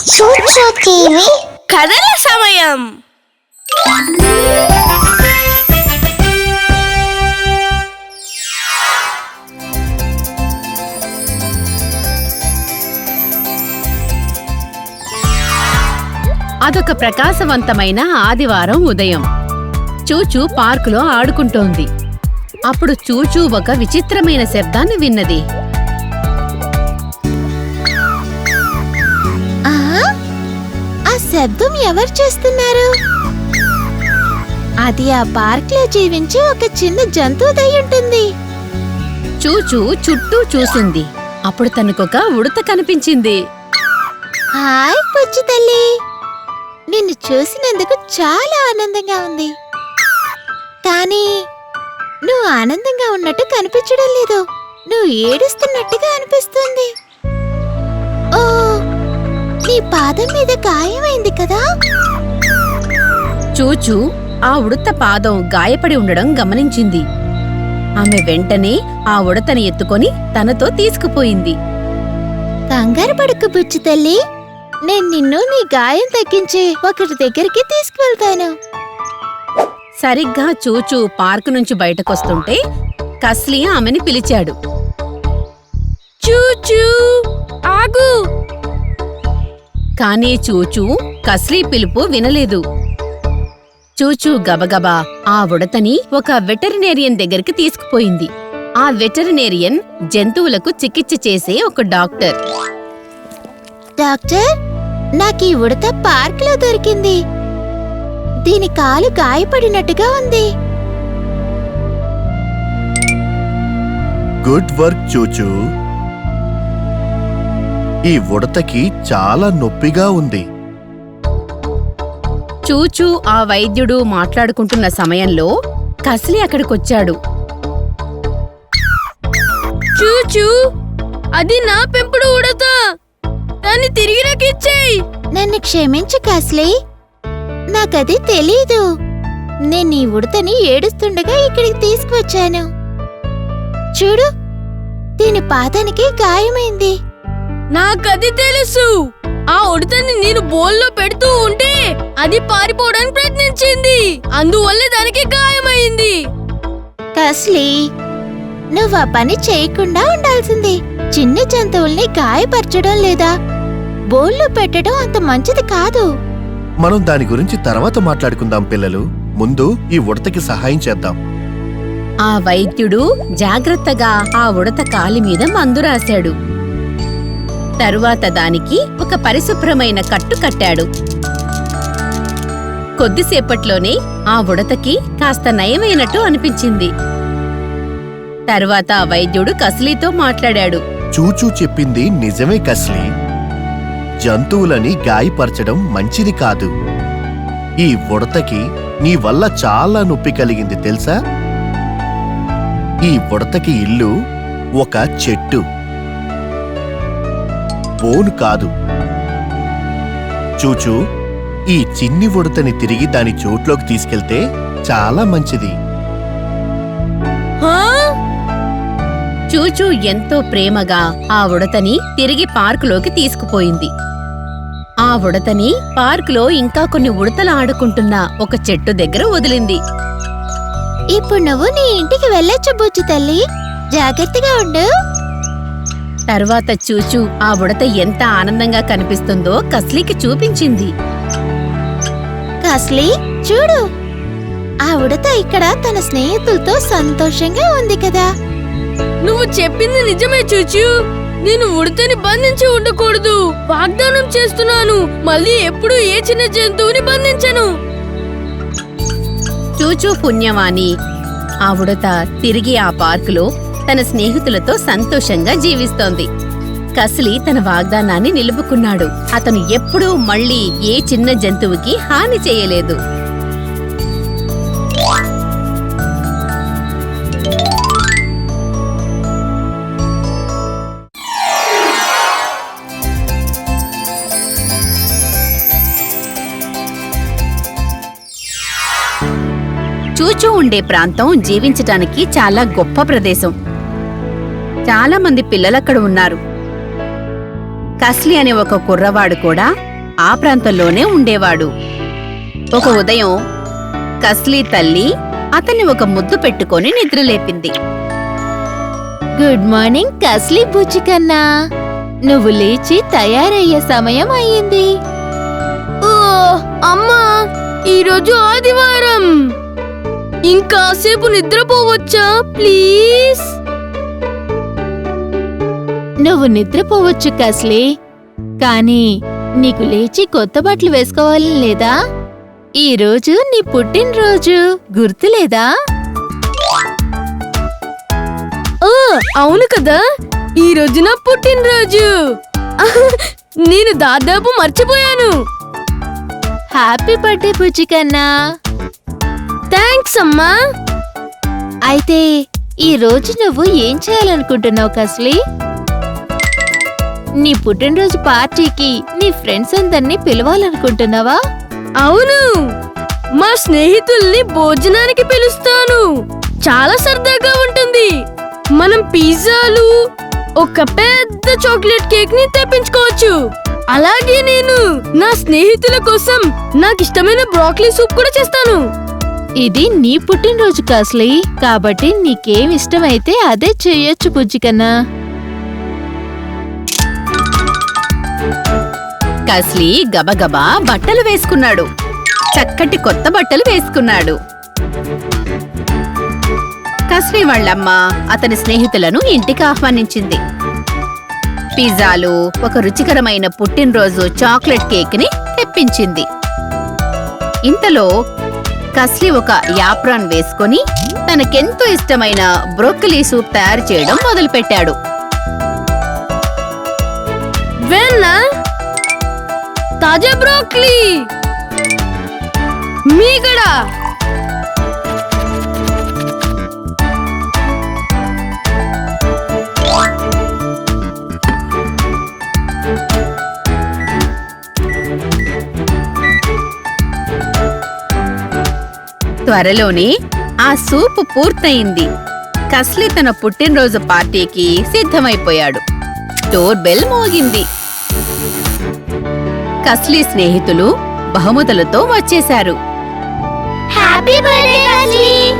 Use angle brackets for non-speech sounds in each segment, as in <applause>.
చూచు టీవీ కథల సమయం. అదొక ప్రకాశవంతమైన ఆదివారం ఉదయం. చూచూ పార్కులో ఆడుకుంటోంది. అప్పుడు చూచూ ఒక విచిత్రమైన శబ్దాన్ని విన్నది. ఆ? ఆ శబ్దం ఎవరు చేస్తున్నారు? అది ఆ పార్క్లో జీవించే ఒక చిన్న జంతువు దై ఉంటుంది. చూచూ చుట్టూ చూసింది. అప్పుడు తనకొక ఉడత కనిపించింది. హాయ్ పుచ్చు తల్లి. నిన్ను చూసినందుకు చాలా ఆనందంగా ఉంది. కానీ నువ్వు ఆనందంగా ఉన్నట్టు కనిపించడం లేదు. నువ్వు ఏడుస్తున్నట్టుగా అనిపిస్తుంది. నీ పాదం మీద గాయమైంది కదా. చూచూ ఆ ఉడత పాదం గాయపడి ఉండడం గమనించింది. ఆమె వెంటనే ఆ ఉడతని ఎత్తుకొని తనతో తీసుకుపోయింది. కంగారు పడకు బుచ్చు తల్లి. నేను నిన్ను నీ గాయం తగ్గించి ఒకరి దగ్గరికి తీసుకువెళ్తాను. సరిగ్గా చూచూ పార్కు నుంచి బయటకొస్తుంటే కస్లీ ఆమెని పిలిచాడు. చూచూ ఆగు. కానీ చూచూ కస్లీ పిలుపు వినలేదు. చూచూ గబగబా ఆ ఉడతని ఒక వెటరినేరియన్ దగ్గరికి తీసుకుపోయింది. ఆ వెటరినేరియన్ జంతువులకు చికిత్స చేసే ఒక డాక్టర్. డాక్టర్ నాకు ఈ ఉడత పార్క్లో దొరికింది. దీని కాలు గాయపడినట్టుగా ఉంది. గుడ్ వర్క్ చూచూ. ఈ ఉడతకి చాలా నొప్పిగా ఉంది. చూచూ ఆ వైద్యుడు మాట్లాడుకుంటున్న సమయంలో కస్లీ అక్కడికొచ్చాడు. చూచూ అది నా పెంపుడు ఉడత. దాన్ని తిరిగి నాకు ఇచ్చేయి. నన్ను క్షమించు కాస్లీ. నాకది తెలీదు. నేను ఈ ఉడతని ఏడుస్తుండగా ఇక్కడికి తీసుకువచ్చాను. చూడు దీని పాదానికి గాయమైంది. నాకది తెలుసు. ఆ ఉడతని నేను బోల్లో పెడుతూ ఉంటే అది పారిపోవడానికి ప్రయత్నించింది. అందువల్ల దానికి గాయమైంది. కస్లీ నువ్వు ఆ పని చేయకుండా ఉండాల్సింది. చిన్న జంతువుల్ని గాయపరచడం లేదా? బోల్లో పెట్టడం అంత మంచిది కాదు. మనం దాని గురించి తర్వాత మాట్లాడుకుందాం పిల్లలు. ముందు ఈ ఉడతకి సహాయం చేద్దాం. ఆ వైద్యుడు జాగ్రత్తగా ఆ ఉడత కాలి మీద మందు రాశాడు. తరువాత దానికి ఒక పరిశుభ్రమైన కట్టు కట్టాడు. కొద్దిసేపట్లోనే ఆ ఉడతకి కాస్త నయమైనట్టు అనిపించింది. తర్వాత ఆ వైద్యుడు కస్లీతో మాట్లాడాడు. చూచూ చెప్పింది నిజమే కస్లీ. జంతువులని గాయపరచడం మంచిది కాదు. ఈ ఉడతకి నీ వల్ల చాలా నొప్పి కలిగింది తెలుసా? ఈ ఉడతకి ఇల్లు ఒక చెట్టు. బోను కాదు. చూచూ ఈ చిన్ని ఉడతని తిరిగి దాని చోట్లోకి తీసుకెళ్తే చాలా మంచిది. హా? చూచూ ఎంతో ప్రేమగా ఆ ఉడతని తిరిగి పార్కులోకి తీసుకుపోయింది. ఆ ఉడతని పార్కులో ఇంకా కొన్ని ఉడతలు ఆడుకుంటున్న ఒక చెట్టు దగ్గర వదిలింది. ఇప్పుడు నువ్వు నీ ఇంటికి వెళ్ళొచ్చు బుజ్జి తల్లి. జాగ్రత్తగా ఉండు. తర్వాత చూచూ ఆ ఉడత ఎంత ఆనందంగా కనిపిస్తుందో కస్లీకి చూపించింది. కాస్లీ చూడు. ఆ ఉడత ఇక్కడ తన స్నేహితులతో సంతోషంగా ఉంది కదా. నువ్వు చెప్పింది నిజమే చూచు. నేను ఉడతని బంధించి ఉండకూడదు. వాగ్దానం చేస్తున్నాను. మళ్ళీ ఎప్పుడు ఏ చిన్న జంతువుని బంధించను. చూచూ పుణ్యవాణి ఆ ఉడత తిరిగి ఆ పార్కులో తన స్నేహితులతో సంతోషంగా జీవిస్తోంది. కస్లీ తన వాగ్దానాన్ని నిలుపుకున్నాడు. అతను ఎప్పుడూ మళ్ళీ ఏ చిన్న జంతువుకి హాని చేయలేదు. చూచూ ఉండే ప్రాంతం జీవించటానికి చాలా గొప్ప ప్రదేశం. చాలా మంది పిల్లలక్కడ ఉన్నారు. కస్లీ అనే ఒక కుర్రవాడు కూడా ఆ ప్రాంతంలోనే ఉండేవాడు. ఒక ఉదయం కస్లీ తల్లి అతన్ని ఒక ముద్దు పెట్టుకొని నిద్రలేపింది. Good morning కస్లీ బుజ్జికన్నా. నువ్వు లేచి తయారయ్యే సమయం అయ్యింది. ఓ అమ్మా ఈరోజు ఆదివారం. ఇంకాసేపు నిద్రపోవచ్చా ప్లీజ్? నువ్వు నిద్రపోవచ్చు కస్లీ. కానీ నీకు లేచి కొత్త బట్టలు వేసుకోవాలని లేదా? ఈ రోజు నీ పుట్టినరోజు గుర్తులేదా ఓ అవును కదా. ఈ రోజు నా పుట్టినరోజు. <laughs> నేను దాదాపు మర్చిపోయాను. హ్యాపీ బర్త్డే బుజ్జికన్నా థ్యాంక్స్ అమ్మా. అయితే ఈ రోజు నువ్వు ఏం చేయాలనుకుంటున్నావు కస్లీ? నీ పుట్టినరోజు పార్టీకి నీ ఫ్రెండ్స్ అందరినీ పిలవాలనుకుంటున్నావా? అవును. మా స్నేహితుల్ని భోజనానికి పిలుస్తాను. చాలా సరదాగా ఉంటుంది. మనం పిజ్జాలు ఒక పెద్ద చాక్లెట్ కేక్ని తెప్పించుకోవచ్చు. అలాగే నేను నా స్నేహితుల కోసం నాకు ఇష్టమైన బ్రాక్లీ సూప్ కూడా చేస్తాను. ఇది నీ పుట్టినరోజు కాస్లీ. కాబట్టి నీకేం ఇష్టమైతే అదే చెయ్యొచ్చు బుజ్జికన్నా. కస్లీ గబగబా బట్టలు వేసుకున్నాడు. చక్కటి కొత్త బట్టలు వేసుకున్నాడు. కస్లీ వాళ్ళమ్మ అతని స్నేహితులను ఇంటికి ఆహ్వానించింది. పిజ్జాలు ఒక రుచికరమైన పుట్టినరోజు చాక్లెట్ కేక్ని తెప్పించింది. ఇంతలో కస్లీ ఒక యాప్రాన్ వేసుకుని తనకెంతో ఇష్టమైన బ్రోకలీ సూప్ తయారు చేయడం మొదలుపెట్టాడు. వెన్నా తాజా బ్రోక్లీ. మీగడ త్వరలోనే ఆ సూప్ పూర్తయింది. కస్లీ తన పుట్టినరోజు పార్టీకి సిద్ధమైపోయాడు. డోర్ బెల్ మోగింది. కస్లీ స్నేహితులు బహుమతులతో వచ్చేశారు. కస్లీ!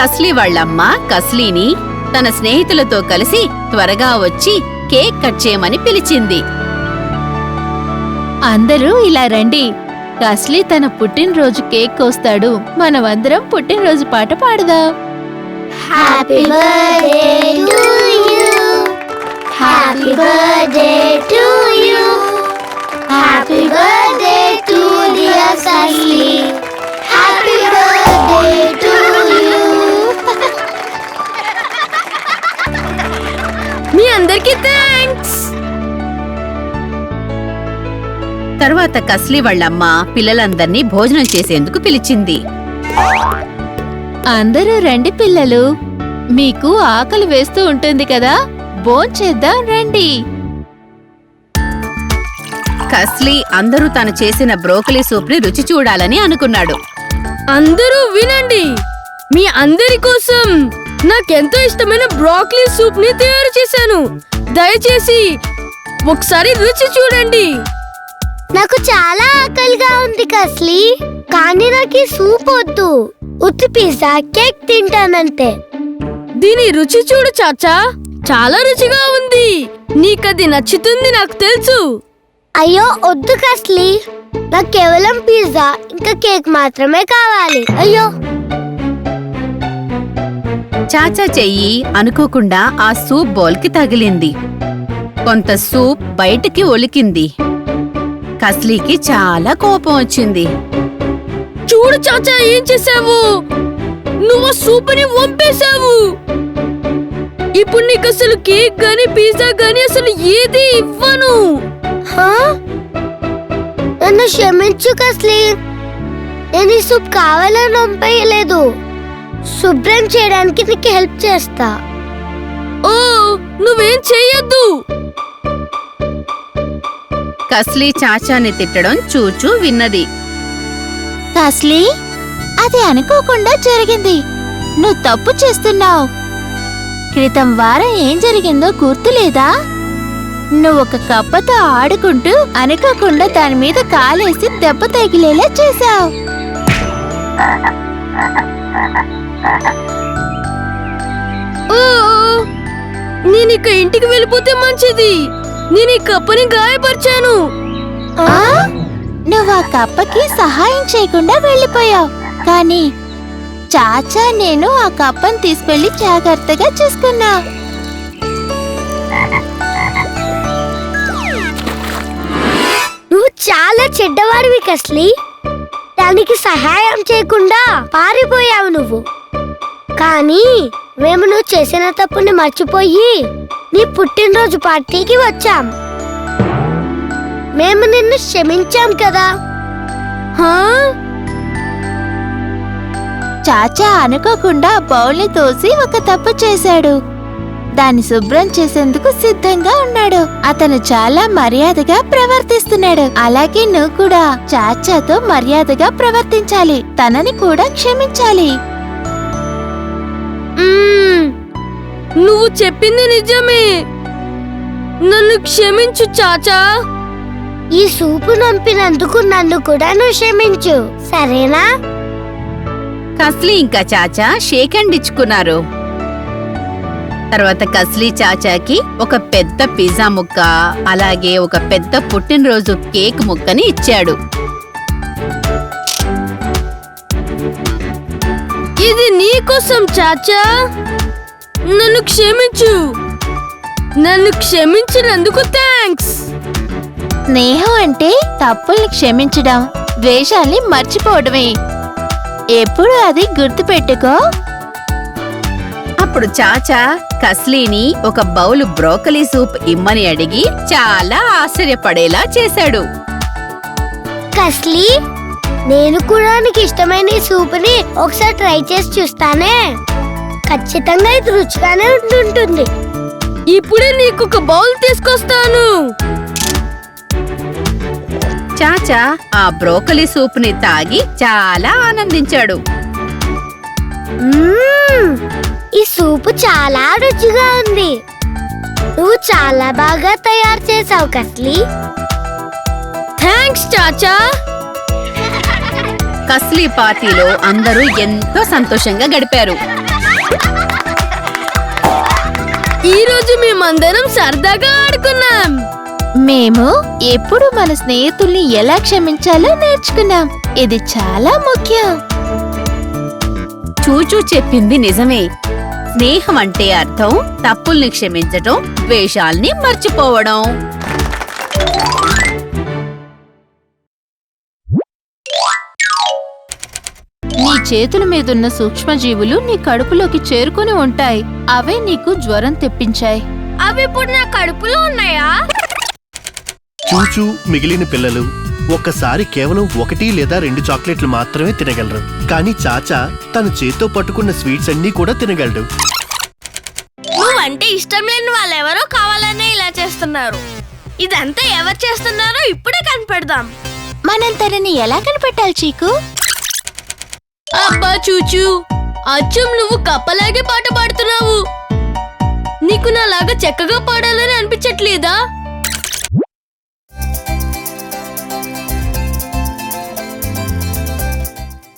కస్లీ వాళ్ళమ్మ కస్లీని తన స్నేహితులతో కలిసి త్వరగా వచ్చి కేక్ కట్ చేయమని పిలిచింది. అందరూ ఇలా రండి. కస్లీ తన పుట్టినరోజు కేక్ కోస్తాడు. మనమందరం పుట్టినరోజు పాట పాడదాం. Happy birthday to you. Happy birthday to you happy birthday to dear Kasli happy birthday to you మీ అందరికీ థ్యాంక్స్ తర్వాత కస్లీ వాళ్ళమ్మ పిల్లలందర్నీ భోజనం చేసేందుకు పిలిచింది. అందరూ రండి పిల్లలు. మీకు ఆకలి వేస్తూ ఉంటుంది కదా. భోంచేద్దాం రండి. కస్లీ అందరూ తాను చేసిన బ్రోకలీ సూప్ని రుచి చూడాలని అనుకున్నాడు. అందరూ వినండి. మీ అందరి కోసం నాకెంతో ఇష్టమైన బ్రాక్లీ సూప్ని తయారు చేశాను. దయచేసి ఒకసారి రుచి చూడండి. నాకు చాలా ఆకలిగా ఉంది కస్లీ కానీ నాకు ఈ సూప్ వద్దు. ఉత్తి పిజ్జా కేక్ తింటానంతే. దీని రుచి చూడు చాచా చాలా రుచిగా ఉంది. నీకది నచ్చుతుంది నాకు తెలుసు. అయ్యో వద్దు కస్లీ. నాకు కేవలం పిజ్జా ఇంకా కేక్ మాత్రమే కావాలి. అయ్యో. చాచా చెయ్యి అనుకోకుండా ఆ సూప్ బౌల్కి తగిలింది. కొంత సూప్ బయటికి ఒలికింది. కస్లీకి చాలా కోపం వచ్చింది. చూడు చాచా ఏం చేసావు నువ్వు సూపుని వంపేశావు. ఇప్పుడు నీకు అసలు కేక్ గాని పిజ్జా గాని అసలు ఏది ఇవ్వను? నన్ను క్షమించు కస్లీ నేను ఈ సూప్ కావాలని పంపేయలేదు శుభ్రం చేయడానికి నీకు హెల్ప్ చేస్తా. ఓ నువ్వేం చెయ్యొద్దు. కస్లీ చాచాని తిట్టడం చూచూ విన్నది. కస్లీ అది అనుకోకుండా జరిగింది. నువ్వు తప్పు చేస్తున్నావు. క్రితం వారం ఏం జరిగిందో గుర్తులేదా? నువ్వు ఒక కప్పతో ఆడుకుంటూ అనుకోకుండా దాని మీద కాలేసి దెబ్బ తగిలేలా చేశావు. నేను ఇక ఇంటికి వెళ్ళిపోతే మంచిది. నేను ఈ కప్పని గాయపరిచాను. ఆ? నువ్వు ఆ కప్పకి సహాయం చేయకుండా వెళ్ళిపోయావు. కానీ చాచా నేను ఆ కప్పని తీసుకెళ్ళి జాగ్రత్తగా చూసుకున్నా. చెడ్డవాడివి కస్లీ. దానికి సహాయం చేయకుండా పారిపోయావు నువ్వు. కానీ మేము నువ్వు చేసిన తప్పుని మర్చిపోయి నీ పుట్టినరోజు పార్టీకి వచ్చాం. మేము నిన్ను క్షమించాం కదా. చాచా అనుకోకుండా బౌల్ని తోసి ఒక తప్పు చేశాడు. దాన్ని శుభ్రం చేసేందుకు సిద్ధంగా ఉన్నాడు. అతను చాలా మర్యాదగా ప్రవర్తిస్తున్నాడు. అలాగే నువ్వు కూడా చాచాతో మర్యాదగా ప్రవర్తించాలి. తనని కూడా క్షమించాలి. నువ్వు చెప్పింది నిజమే. నన్ను క్షమించు చాచా. ఈ సూపు నంపినందుకు నన్ను కూడా నువ్వు క్షమించు. సరేనా? కస్లీ ఇంకా చాచా షేక్ హ్యాండ్ ఇచ్చుకున్నారు. తర్వాత కస్లీ చాచాకి ఒక పెద్ద పిజ్జా ముక్క అలాగే ఒక పెద్ద పుట్టినరోజు కేక్ ముక్కని ఇచ్చాడు. ఇది నీకోసం చాచా. నన్ను క్షమించు. నన్ను క్షమించినందుకు థ్యాంక్స్. స్నేహం అంటే తప్పుల్ని క్షమించడం ద్వేషాల్ని మర్చిపోవడమే. ఎప్పుడు అది గుర్తుపెట్టుకో. అప్పుడు చాచా కస్లీని ఒక బౌల్ బ్రోకలీ సూప్ ఇమ్మని అడిగి చాలా ఆశ్చర్యపడేలా చేశాడు. కస్లీ నేను కూడా నీకు ఇష్టమైన ఈ సూప్ని ఒకసారి ట్రై చేసి చూస్తానే. ఖచ్చితంగా ఇది రుచిగానే ఉంటుంటుంది. ఇప్పుడే నీకు ఒక బౌల్ తీసుకొస్తాను. చాచా ఆ బ్రోకలీ సూప్ని తాగి చాలా ఆనందించాడు. మ్మ్! ఈ సూపు చాలా రుచిగా ఉంది. నువ్వు చాలా బాగా తయారు చేసావు కస్లీ. థ్యాంక్స్ చాచా. కస్లీ పార్టీలో అందరూ ఎంతో సంతోషంగా గడిపారు. ఈ రోజు మేమందరం సరదాగా ఆడుకున్నాం. మేము ఎప్పుడు మన స్నేహితుల్ని ఎలా క్షమించాలో నేర్చుకున్నాం. ఇది చాలా ముఖ్యం. చూచూ చెప్పింది నిజమే. స్నేహం అంటే అర్థం తప్పుల్ని క్షమించటం ద్వేషాల్ని మర్చిపోవడం. నీ చేతుల మీదున్న సూక్ష్మజీవులు నీ కడుపులోకి చేరుకొని ఉంటాయి. అవే నీకు జ్వరం తెప్పించాయి. అవి ఇప్పుడు నా కడుపులో ఉన్నాయా? చూచూ మిగిలిన పిల్లలు ఒక్కసారి కేవలం ఒకటి లేదా రెండు చాక్లెట్లు మాత్రమే తినగలరు. కానీ చాచా తన చేత్తో పట్టుకున్న స్వీట్స్ అన్నీ కూడా తినగలడు. నువ్వంటే ఇష్టం లేని వాళ్ళెవరో కావాలనే ఇలా చేస్తున్నారు. ఇదంతా ఎవరు చేస్తున్నారో ఇప్పుడే కనిపెడదాం. మనం తనని ఎలా కనిపెట్టాలి చీకు? అబ్బా చూచు. అచ్చం నువ్వు కప్పలాగే పాట పాడుతున్నావు. నీకు నాలాగా చక్కగా పాడాలని అనిపించట్లేదా?